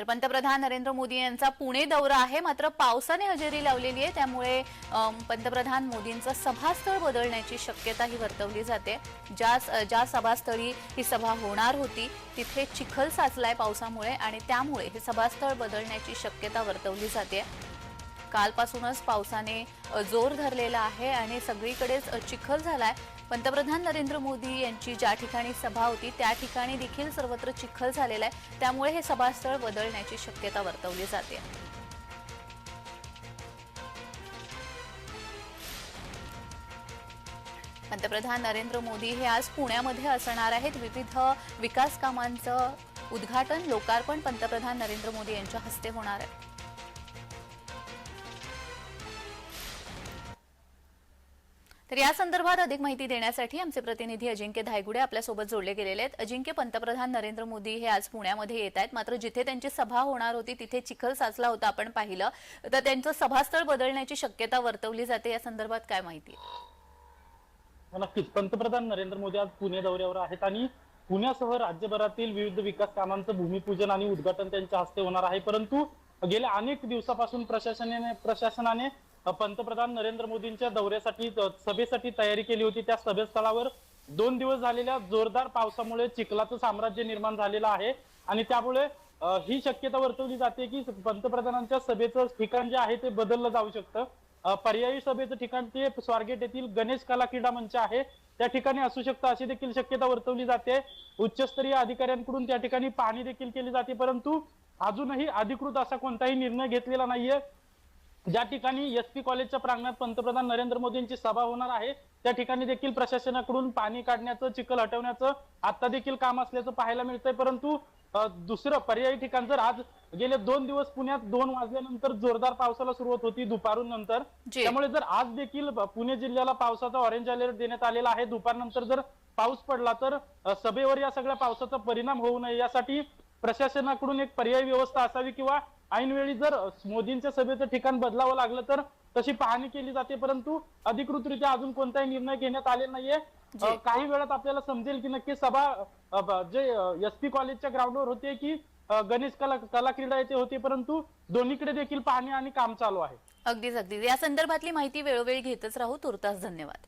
तर पंतप्रधान नरेंद्र मोदी यांचा पुणे दौरा आहे. मात्र पावसाने हजेरी लावलेली आहे. त्यामुळे पंतप्रधान मोदींचं सभास्थळ बदलण्याची शक्यताही वर्तवली जाते. ज्या ज्या सभास्थळी ही सभा होणार होती तिथे चिखल साचलाय पावसामुळे आणि त्यामुळे हे सभास्थळ बदलण्याची शक्यता वर्तवली जाते. कालपासूनच पावसाने जोर धरलेला आहे आणि सगळीकडेच चिखल झालाय. पंतप्रधान नरेंद्र मोदी यांची ज्या ठिकाणी सभा होती त्या ठिकाणी देखील सर्वत्र चिखल झालेला आहे. त्यामुळे हे सभास्थळ बदलण्याची शक्यता वर्तवली जाते. पंतप्रधान नरेंद्र मोदी हे आज पुण्यामध्ये असणार आहेत. विविध विकास कामांचं उद्घाटन लोकार्पण पंतप्रधान नरेंद्र मोदी यांच्या हस्ते होणार आहे. तर या संदर्भात अधिक माहिती देण्यासाठी आमचे प्रतिनिधी अजिंक्य धायगुडे आपल्यासोबत जोडले गेलेले आहेत. अजिंक्य पंतप्रधान नरेंद्र मोदी हे आज पुण्यामध्ये येत आहेत. मात्र जिथे त्यांची सभा होणार होती तिथे चिखल साचला होता आपण पाहिलं. तर त्यांचं सभास्थळ बदलण्याची शक्यता वर्तवली जाते. या संदर्भात काय माहिती हो, नक्कीच. पंतप्रधान नरेंद्र मोदी आज पुणे दौऱ्यावर आहेत आणि पुण्यासह राज्यभरातील विविध विकास कामांचं भूमिपूजन आणि उद्घाटन त्यांच्या हस्ते होणार आहे. परंतु गेल्या अनेक दिवसापासून प्रशासनाने प्रशासनाने पंतप्रधान नरेंद्र मोदींच्या दौऱ्यासाठी सभेसाठी तयारी केली होती. त्या सभेस्थळावर दोन दिवस झालेल्या जोरदार पावसामुळे चिखलाचं साम्राज्य निर्माण झालेलं आहे. आणि त्यामुळे ही शक्यता वर्तवली जाते की पंतप्रधानांच्या सभेचं ठिकाण जे आहे ते बदललं जाऊ शकतं. पर्यायी सभेचं ठिकाण ते स्वारगेट येथील गणेश कला क्रीडा मंच आहे. त्या ठिकाणी असू शकतं अशी देखील शक्यता वर्तवली जाते. उच्चस्तरीय अधिकाऱ्यांकडून त्या ठिकाणी पाहणी देखील केली जाते. परंतु अजूनही अधिकृत असा कोणताही निर्णय घेतलेला नाहीये. ज्या ठिकाणी एस पी कॉलेजच्या प्रांगणात पंतप्रधान नरेंद्र मोदींची सभा होणार आहे त्या ठिकाणी देखील प्रशासनाकडून पाणी काढण्याचं चिखल हटवण्याचं आता देखील काम असल्याचं पाहायला मिळतंय. परंतु दुसरं पर्यायी ठिकाण जर आज गेले दोन दिवस पुण्यात दोन वाजल्यानंतर जोरदार पावसाला सुरुवात होती दुपारून नंतर. त्यामुळे जर आज देखील पुणे जिल्ह्याला पावसाचा ऑरेंज अलर्ट देण्यात आलेला आहे दुपारनंतर जर पाऊस पडला तर सभेवर या सगळ्या पावसाचा परिणाम होऊ नये. यासाठी प्रशासनाकडून एक पर्यायी व्यवस्था असावी किंवा ऐनवेळी जर मोदींच्या सभेचं ठिकाण बदलावं लागलं तर तशी पाहणी केली जाते परंतु अधिकृतरित्या अजून कोणताही निर्णय घेण्यात आले नाहीये. काही वेळात आपल्याला समजेल की नक्की सभा जे एस पी कॉलेजच्या ग्राउंडवर होते की गणेश कला कला क्रीडा येथे होती परंतु दोन्हीकडे देखील पाहणी आणि काम चालू आहे. अगदीच अगदीच. या संदर्भातली माहिती वेळोवेळी घेतच राहू. तुर्तास धन्यवाद.